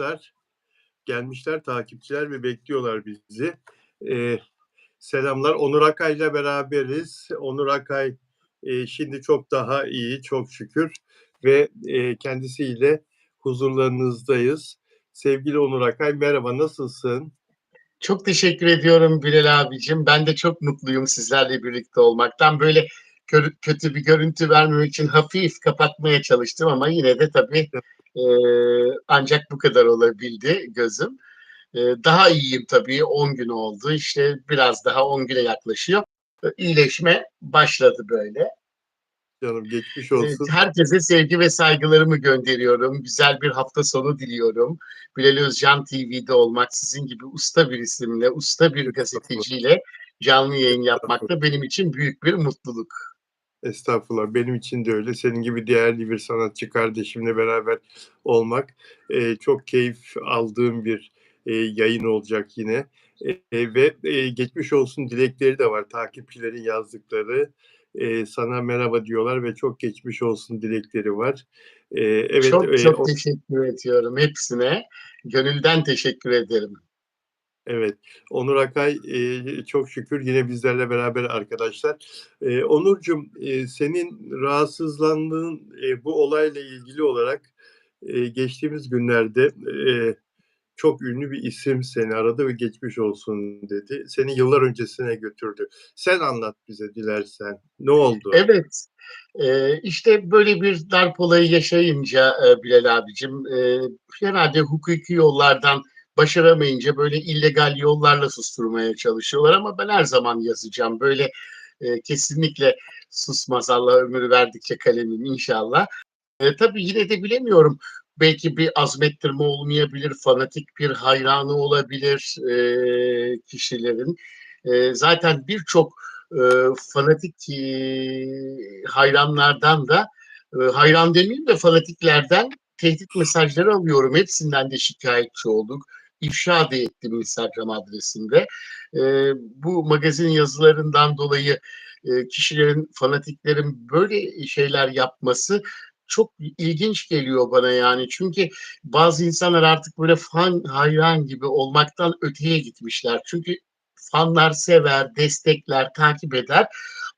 arkadaşlar gelmişler takipçiler ve bekliyorlar bizi. Ee, selamlar. Onur Akay ile beraberiz. Onur Akay e, şimdi çok daha iyi çok şükür ve e, kendisiyle huzurlarınızdayız. Sevgili Onur Akay merhaba nasılsın? Çok teşekkür ediyorum Bilal abicim. Ben de çok mutluyum sizlerle birlikte olmaktan. Böyle kö- kötü bir görüntü vermemek için hafif kapatmaya çalıştım ama yine de tabii e, ancak bu kadar olabildi gözüm. E, daha iyiyim tabii 10 gün oldu. İşte biraz daha 10 güne yaklaşıyor. E, İyileşme başladı böyle. Canım geçmiş olsun. herkese sevgi ve saygılarımı gönderiyorum. Güzel bir hafta sonu diliyorum. Bilal Özcan TV'de olmak, sizin gibi usta bir isimle, usta bir gazeteciyle canlı yayın yapmak da benim için büyük bir mutluluk. Estağfurullah. Benim için de öyle. Senin gibi değerli bir sanatçı kardeşimle beraber olmak e, çok keyif aldığım bir e, yayın olacak yine. E, ve e, geçmiş olsun dilekleri de var. Takipçilerin yazdıkları. E, sana merhaba diyorlar ve çok geçmiş olsun dilekleri var. E, evet. çok e, çok o- teşekkür ediyorum hepsine. Gönülden teşekkür ederim. Evet, Onur Akay e, çok şükür yine bizlerle beraber arkadaşlar. E, Onurcuğum, e, senin rahatsızlandığın e, bu olayla ilgili olarak e, geçtiğimiz günlerde e, çok ünlü bir isim seni aradı ve geçmiş olsun dedi. Seni yıllar öncesine götürdü. Sen anlat bize dilersen. Ne oldu? Evet. Ee, işte böyle bir darp olayı yaşayınca e, Bilal abicim e, herhalde hukuki yollardan başaramayınca böyle illegal yollarla susturmaya çalışıyorlar ama ben her zaman yazacağım. Böyle e, kesinlikle susmaz Allah ömür verdikçe kalemim inşallah. E, tabii yine de bilemiyorum. Belki bir azmettirme olmayabilir, fanatik bir hayranı olabilir e, kişilerin. E, zaten birçok e, fanatik e, hayranlardan da e, hayran demeyeyim de fanatiklerden tehdit mesajları alıyorum. Hepsinden de şikayetçi olduk. İfşa da ettim Instagram adresinde. E, bu magazin yazılarından dolayı e, kişilerin, fanatiklerin böyle şeyler yapması çok ilginç geliyor bana yani. Çünkü bazı insanlar artık böyle fan hayran gibi olmaktan öteye gitmişler. Çünkü fanlar sever, destekler, takip eder.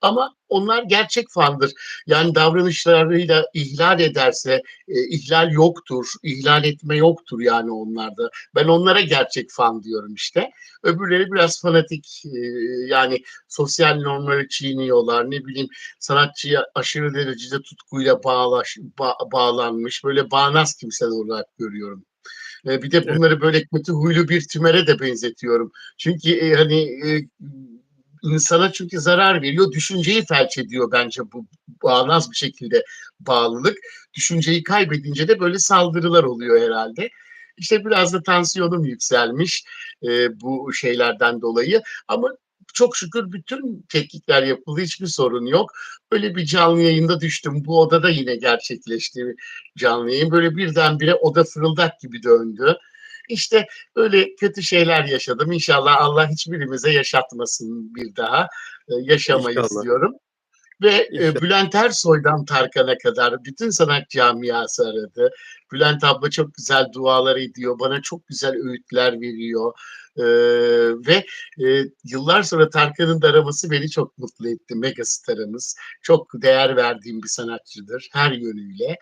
Ama onlar gerçek fandır. Yani davranışlarıyla ihlal ederse e, ihlal yoktur, ihlal etme yoktur yani onlarda. Ben onlara gerçek fan diyorum işte. Öbürleri biraz fanatik e, yani sosyal normları çiğniyorlar. Ne bileyim sanatçıya aşırı derecede tutkuyla bağlaş, ba- bağlanmış böyle bağnaz kimseler olarak görüyorum. E, bir de bunları böyle kötü huylu bir tümere de benzetiyorum. Çünkü e, hani e, insana çünkü zarar veriyor. Düşünceyi felç ediyor bence bu bağnaz bir şekilde bağlılık. Düşünceyi kaybedince de böyle saldırılar oluyor herhalde. İşte biraz da tansiyonum yükselmiş e, bu şeylerden dolayı. Ama çok şükür bütün tetkikler yapıldı. Hiçbir sorun yok. Böyle bir canlı yayında düştüm. Bu odada yine gerçekleşti canlı yayın. Böyle birdenbire oda fırıldak gibi döndü. İşte öyle kötü şeyler yaşadım. İnşallah Allah hiçbirimize yaşatmasın bir daha. Ee, yaşamayız İnşallah. diyorum. Ve e, İnşallah. Bülent Ersoy'dan Tarkan'a kadar bütün sanat camiası aradı. Bülent abla çok güzel dualar ediyor. Bana çok güzel öğütler veriyor. Ee, ve e, yıllar sonra Tarkan'ın da araması beni çok mutlu etti. Megastarımız. Çok değer verdiğim bir sanatçıdır her yönüyle.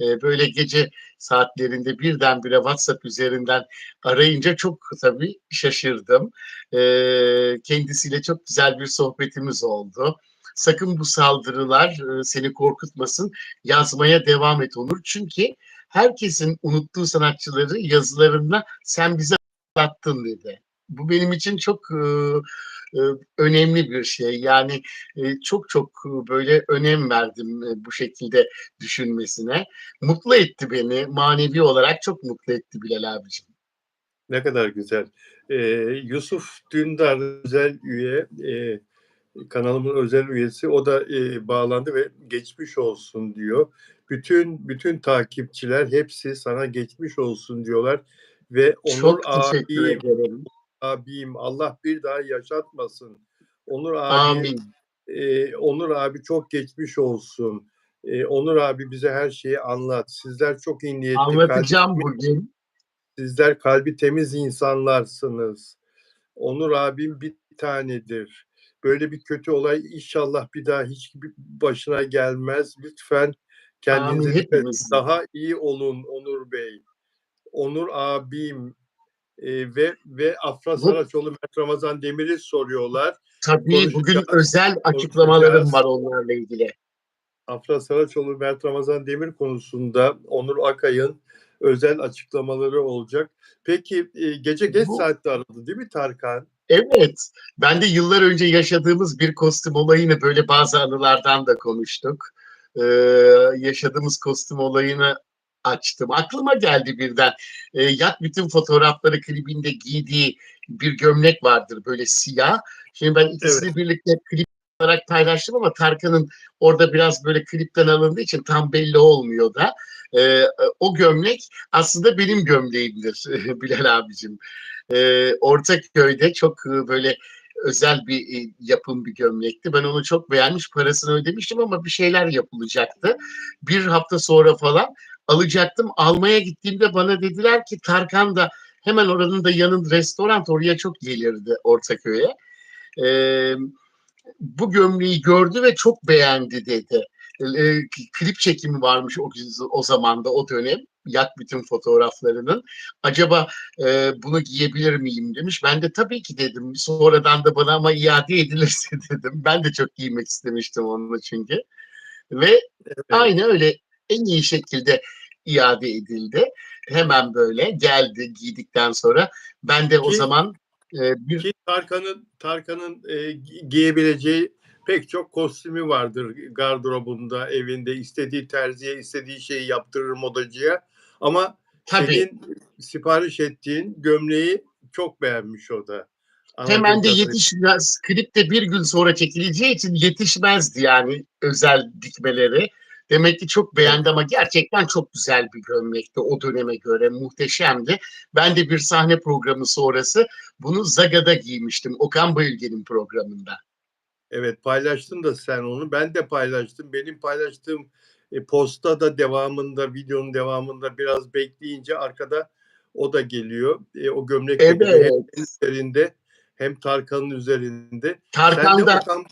Ee, böyle gece saatlerinde birdenbire WhatsApp üzerinden arayınca çok tabii şaşırdım. Ee, kendisiyle çok güzel bir sohbetimiz oldu. Sakın bu saldırılar e, seni korkutmasın. Yazmaya devam et Onur. Çünkü herkesin unuttuğu sanatçıları yazılarında sen bize anlattın dedi. Bu benim için çok e, e, önemli bir şey. Yani çok çok böyle önem verdim bu şekilde düşünmesine. Mutlu etti beni. Manevi olarak çok mutlu etti Bilal abicim. Ne kadar güzel. Ee, Yusuf Dündar özel üye, e, kanalımın özel üyesi. O da e, bağlandı ve geçmiş olsun diyor. Bütün bütün takipçiler hepsi sana geçmiş olsun diyorlar ve Onur abim, abim Allah bir daha yaşatmasın. Onur abi, Amin. e, Onur abi çok geçmiş olsun. E, Onur abi bize her şeyi anlat. Sizler çok iyi niyetli. Anlatacağım bugün. Sizler kalbi temiz insanlarsınız. Onur abim bir tanedir. Böyle bir kötü olay inşallah bir daha hiç başına gelmez. Lütfen kendinize daha iyi olun Onur Bey. Onur abim e, ve ve Afra Saraçoğlu Mert Ramazan Demir'i soruyorlar. Tabii bugün özel açıklamalarım var onlarla ilgili. Afra Saraçoğlu, Mert Ramazan Demir konusunda Onur Akay'ın özel açıklamaları olacak. Peki e, gece geç Bu- saatte aradı değil mi Tarkan? Evet, ben de yıllar önce yaşadığımız bir kostüm olayını böyle bazı anılardan da konuştuk. Ee, yaşadığımız kostüm olayını açtım. Aklıma geldi birden. Ee, Yat bütün fotoğrafları klibinde giydiği bir gömlek vardır böyle siyah. Şimdi ben ikisini birlikte klip olarak paylaştım ama Tarkan'ın orada biraz böyle klipten alındığı için tam belli olmuyor da. Ee, o gömlek aslında benim gömleğimdir Bilal abicim. Ee, Ortaköy'de çok e, böyle özel bir e, yapım bir gömlekti. Ben onu çok beğenmiş, parasını ödemiştim ama bir şeyler yapılacaktı. Bir hafta sonra falan alacaktım. Almaya gittiğimde bana dediler ki Tarkan da hemen oranın da yanında restoran oraya çok gelirdi Ortaköy'e. Ee, bu gömleği gördü ve çok beğendi dedi. Ee, klip çekimi varmış o, o zaman da o dönem. Yak bütün fotoğraflarının. Acaba e, bunu giyebilir miyim demiş. Ben de tabii ki dedim. Sonradan da bana ama iade edilirse dedim. Ben de çok giymek istemiştim onu çünkü. Ve Evet. aynı öyle en iyi şekilde iade edildi. Hemen böyle geldi giydikten sonra. Ben de o Ki- zaman e, bir Ki Tarkan'ın Tarkan'ın e, gi- giyebileceği pek çok kostümü vardır gardırobunda, evinde istediği terziye istediği şeyi yaptırır modacıya. Ama tabii senin sipariş ettiğin gömleği çok beğenmiş o da. Anladığım Hemen de kadarıyla. yetişmez. Klip de bir gün sonra çekileceği için yetişmezdi yani özel dikmeleri. Demek ki çok beğendi ama gerçekten çok güzel bir gömlekti o döneme göre muhteşemdi. Ben de bir sahne programı sonrası bunu Zaga'da giymiştim Okan Bayülgen'in programında. Evet paylaştın da sen onu. Ben de paylaştım. Benim paylaştığım e, posta da devamında, videonun devamında biraz bekleyince arkada o da geliyor. E, o gömlek Evet. Hem üzerinde hem Tarkan'ın üzerinde. Tarkan da Okan,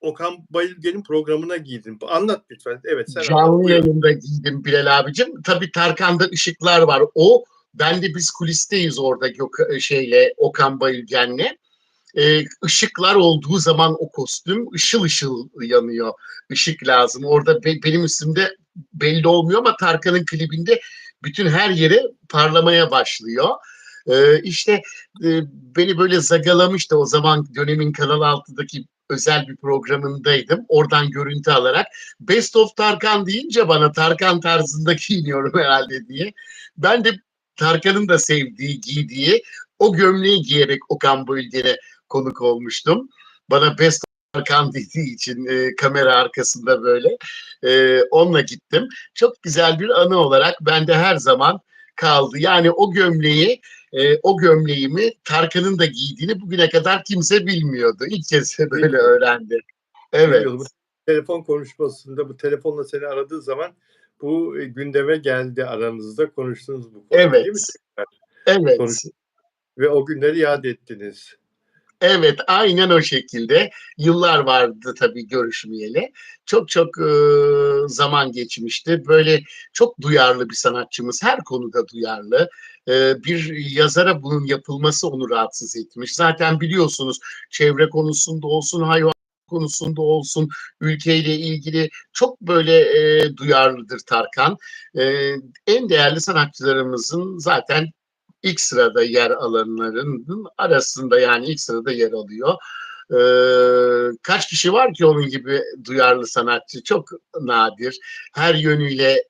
Okan Bayülgen'in programına giydin. Anlat lütfen. Evet sen anlat. canlı Buyur. yayında giydim Bilal abicim. Tabii Tarkan'da ışıklar var. O ben de biz kulisteyiz orada Gök- şeyle Okan Bayülgen'le. Ee, ışıklar olduğu zaman o kostüm ışıl ışıl yanıyor. Işık lazım. Orada be- benim üstümde belli olmuyor ama Tarkan'ın klibinde bütün her yere parlamaya başlıyor. Ee, işte e, beni böyle zagalamıştı o zaman dönemin Kanal 6'daki özel bir programındaydım. Oradan görüntü alarak Best of Tarkan deyince bana Tarkan tarzında giyiniyorum herhalde diye. Ben de Tarkan'ın da sevdiği, giydiği o gömleği giyerek Okan Bölge'ne konuk olmuştum. Bana Best of Tarkan dediği için e, kamera arkasında böyle e, onunla gittim. Çok güzel bir anı olarak bende her zaman kaldı. Yani o gömleği e, o gömleğimi Tarkan'ın da giydiğini bugüne kadar kimse bilmiyordu. İlk kez böyle öğrendi. Evet. Telefon konuşmasında bu telefonla seni aradığı zaman bu e, gündeme geldi aranızda konuştunuz bu konuyu değil mi? Evet. Evet. Konuş- Ve o günleri yad ettiniz. Evet, aynen o şekilde. Yıllar vardı tabii görüşmeyeli. Çok çok e, zaman geçmişti. Böyle çok duyarlı bir sanatçımız, her konuda duyarlı. E, bir yazara bunun yapılması onu rahatsız etmiş. Zaten biliyorsunuz çevre konusunda olsun, hayvan konusunda olsun, ülkeyle ilgili çok böyle e, duyarlıdır Tarkan. E, en değerli sanatçılarımızın zaten ilk sırada yer alanların arasında yani ilk sırada yer alıyor. Ee, kaç kişi var ki onun gibi duyarlı sanatçı? Çok nadir. Her yönüyle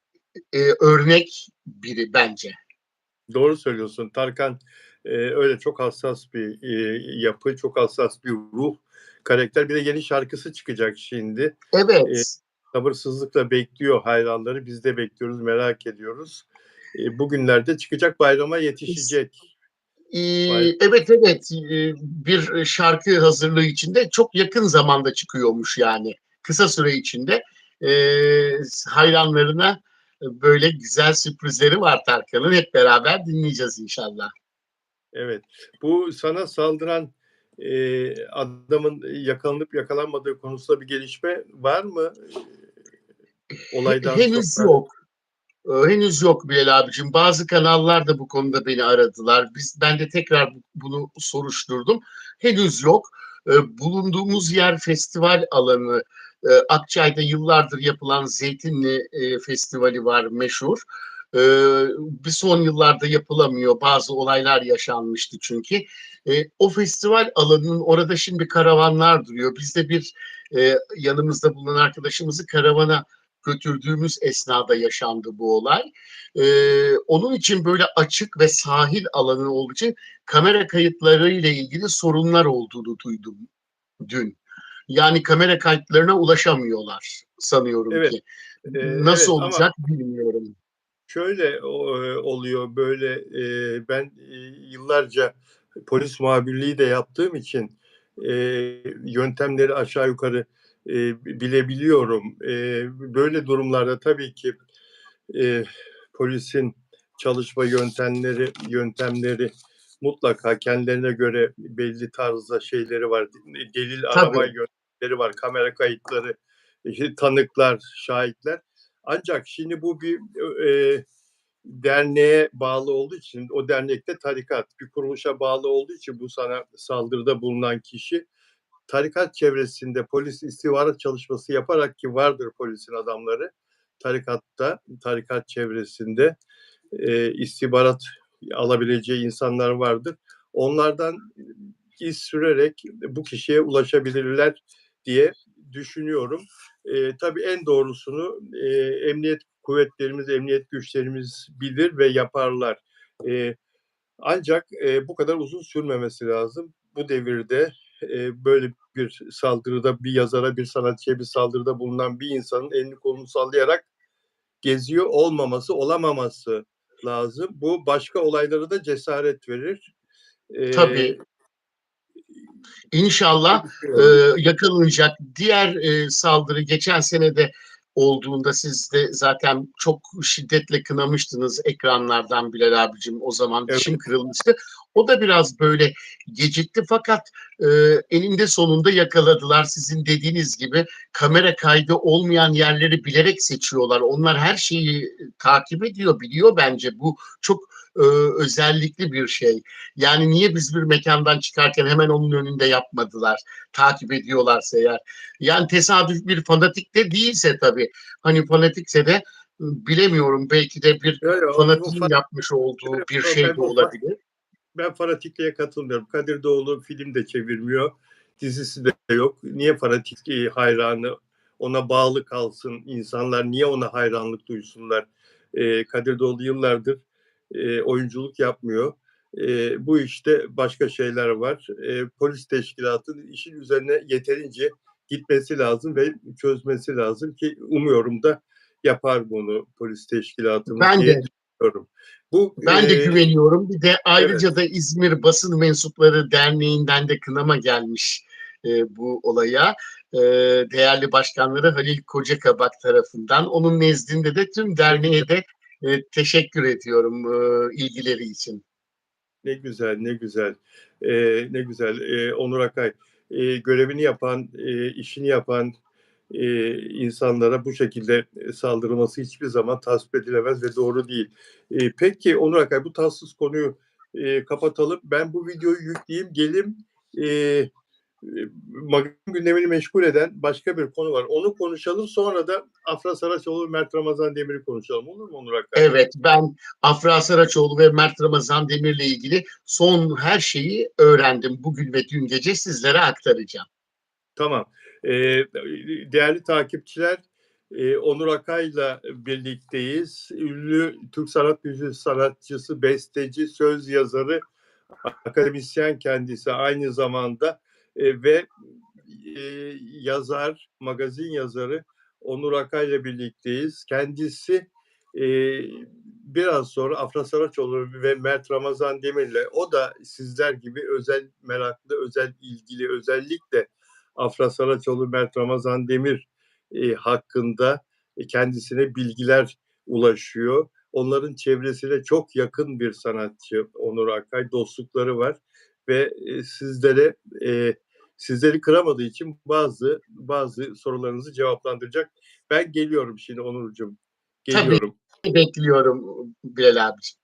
e, örnek biri bence. Doğru söylüyorsun. Tarkan e, öyle çok hassas bir e, yapı, çok hassas bir ruh, karakter. Bir de yeni şarkısı çıkacak şimdi. Evet. Sabırsızlıkla bekliyor hayranları. Biz de bekliyoruz, merak ediyoruz. E, bugünlerde çıkacak bayrama yetişecek. Ee, evet evet bir şarkı hazırlığı içinde çok yakın zamanda çıkıyormuş yani kısa süre içinde hayranlarına böyle güzel sürprizleri var Tarkan'ın. Hep beraber dinleyeceğiz inşallah. Evet. Bu sana saldıran e, adamın yakalanıp yakalanmadığı konusunda bir gelişme var mı? Olaydan Henüz sonra. yok. Ee, Henüz yok Bilal abicim. Bazı kanallar da bu konuda beni aradılar. Biz ben de tekrar bu- bunu soruşturdum. Henüz yok. Ee, Bulunduğumuz yer festival alanı. Ee, Akçay'da yıllardır yapılan Zeytinli e, Festivali var meşhur. Bir son yıllarda yapılamıyor. Bazı olaylar yaşanmıştı çünkü. O festival alanının orada şimdi karavanlar duruyor. Biz de bir e, yanımızda bulunan arkadaşımızı karavana götürdüğümüz esnada yaşandı bu olay. Ee, onun için böyle açık ve sahil alanı olduğu için kamera kayıtları ile ilgili sorunlar olduğunu duydum dün. Yani kamera kayıtlarına ulaşamıyorlar sanıyorum Evet, ki. Ee, Nasıl evet, ama olacak bilmiyorum. Şöyle e, oluyor böyle e, ben e, yıllarca polis muhabirliği de yaptığım için e, yöntemleri aşağı yukarı e, bilebiliyorum. E, böyle durumlarda tabii ki e, polisin çalışma yöntemleri yöntemleri mutlaka kendilerine göre belli tarzda şeyleri var. Delil arama yöntemleri var. Kamera kayıtları, işte tanıklar, şahitler. Ancak şimdi bu bir e, derneğe bağlı olduğu için o dernekte tarikat bir kuruluşa bağlı olduğu için bu sana saldırıda bulunan kişi tarikat çevresinde polis istihbarat çalışması yaparak ki vardır polisin adamları tarikatta tarikat çevresinde e, istihbarat alabileceği insanlar vardır. Onlardan iz sürerek bu kişiye ulaşabilirler diye düşünüyorum. E, tabii en doğrusunu e, emniyet kuvvetlerimiz, emniyet güçlerimiz bilir ve yaparlar. E, ancak e, bu kadar uzun sürmemesi lazım. Bu devirde e, böyle bir saldırıda bir yazara, bir sanatçıya bir saldırıda bulunan bir insanın elini kolunu sallayarak geziyor olmaması, olamaması lazım. Bu başka olaylara da cesaret verir. E, Tabii. İnşallah e, yakalanacak. Diğer e, saldırı geçen sene de olduğunda siz de zaten çok şiddetle kınamıştınız ekranlardan Bilal abicim o zaman Evet. dişim kırılmıştı. O da biraz böyle gecikti fakat e, eninde sonunda yakaladılar. Sizin dediğiniz gibi kamera kaydı olmayan yerleri bilerek seçiyorlar. Onlar her şeyi takip ediyor, biliyor bence. Bu çok e, özellikli bir şey. Yani niye biz bir mekandan çıkarken hemen onun önünde yapmadılar? Takip ediyorlarsa eğer. Yani tesadüf bir fanatik de değilse tabii. Hani fanatikse de bilemiyorum belki de bir o- fanatiğin yapmış olduğu Evet, bir şey ben de olabilir. ben fanatikliğe katılmıyorum. Kadir Doğulu film de çevirmiyor. Dizisi de yok. Niye fanatik e, hayranı ona bağlı kalsın insanlar? Niye ona hayranlık duysunlar? E, Kadir Doğulu yıllardır e, oyunculuk yapmıyor. E, bu işte başka şeyler var. E, polis teşkilatının işin üzerine yeterince gitmesi lazım ve çözmesi lazım ki umuyorum da yapar bunu polis teşkilatımız Ben diye de düşünüyorum. Bu ben de e, güveniyorum. Bir de ayrıca da İzmir Basın Mensupları Derneği'nden de kınama gelmiş e, bu olaya. E, değerli başkanları Halil Kocakabak tarafından. Onun nezdinde de tüm derneğe de teşekkür ediyorum ilgileri için. Ne güzel, ne güzel, ne güzel. Onur Akay, görevini yapan, işini yapan insanlara bu şekilde saldırılması hiçbir zaman tasvip edilemez ve doğru değil. Peki Onur Akay, bu tatsız konuyu kapatalım. Ben bu videoyu yükleyeyim, gelim. E, magazin gündemini meşgul eden başka bir konu var. Onu konuşalım. Sonra da Afra Saraçoğlu ve Mert Ramazan Demir'i konuşalım. Olur mu Onur Akay? Evet ben Afra Saraçoğlu ve Mert Ramazan Demir'le ilgili son her şeyi öğrendim. Bugün ve dün gece sizlere aktaracağım. Tamam. Ee, değerli takipçiler, e, Onur Akay'la birlikteyiz. Ünlü Türk sanat müziği sanatçısı, besteci, söz yazarı, akademisyen kendisi aynı zamanda e, ve e, yazar, magazin yazarı Onur Akay'la birlikteyiz. Kendisi e, biraz sonra Afra Saraçoğlu ve Mert Ramazan Demir'le o da sizler gibi özel meraklı, özel ilgili, özellikle Afra Saraçoğlu, Mert Ramazan Demir e, hakkında e, kendisine bilgiler ulaşıyor. Onların çevresine çok yakın bir sanatçı Onur Akay. Dostlukları var ve e, sizlere e, sizleri kıramadığı için bazı bazı sorularınızı cevaplandıracak. Ben geliyorum şimdi Onurcuğum. Geliyorum. Bekliyorum Bilal abiciğim.